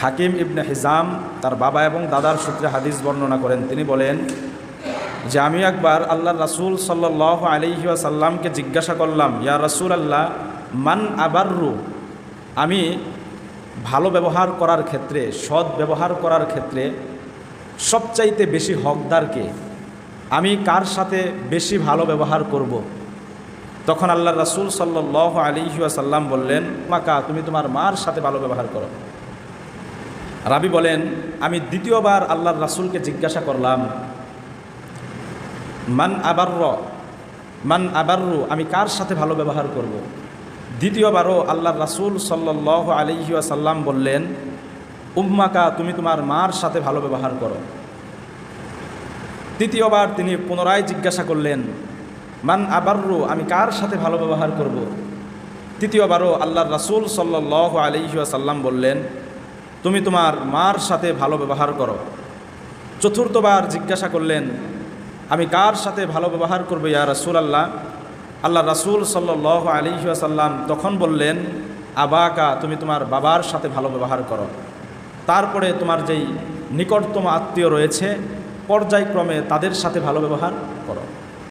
হাকিম ইবনে হিজাম তার বাবা এবং দাদার সূত্রে হাদিস বর্ণনা করেন। তিনি বলেন, যে আমি একবার আল্লাহ রাসুল সাল্লাহ আলিহি সাল্লামকে জিজ্ঞাসা করলাম, ইয়া রাসুল আল্লাহ মান আবাররু? আমি, ভালো ব্যবহার করার ক্ষেত্রে, সৎ ব্যবহার করার ক্ষেত্রে সবচাইতে বেশি হকদারকে আমি কার সাথে বেশি ভালো ব্যবহার করব। তখন আল্লাহ রাসুল সাল্লাহ আলিহি সাল্লাম বললেন, মাকা, তুমি তোমার মার সাথে ভালো ব্যবহার করো। রাবি বলেন, আমি দ্বিতীয়বার আল্লাহর রাসুলকে জিজ্ঞাসা করলাম, মান আবার্র, মান আবার্রু, আমি কার সাথে ভালো ব্যবহার করব। দ্বিতীয়বারও আল্লাহ রাসুল সাল্লাহ আলিহাসাল্লাম বললেন, উম্মাকা, তুমি তোমার মার সাথে ভালো ব্যবহার করো তৃতীয়বার তিনি পুনরায় জিজ্ঞাসা করলেন, মান আবার্রু, আমি কার সাথে ভালো ব্যবহার করব। তৃতীয়বারও আল্লাহ রাসুল সাল্লাহ আলিহাসাল্লাম বললেন তুমি তোমার মার সাথে ভালো ব্যবহার করো। চতুর্থবার জিজ্ঞাসা করলেন, আমি কার সাথে ভালো ব্যবহার করব ইয়া রাসুল আল্লাহ আল্লাহ রাসুল সাল্লাহ আলিহাসাল্লাম তখন বললেন, আবাকা, তুমি তোমার বাবার সাথে ভালো ব্যবহার করো। তারপরে তোমার যেই নিকটতম আত্মীয় রয়েছে, পর্যায়ক্রমে তাদের সাথে ভালো ব্যবহার করো।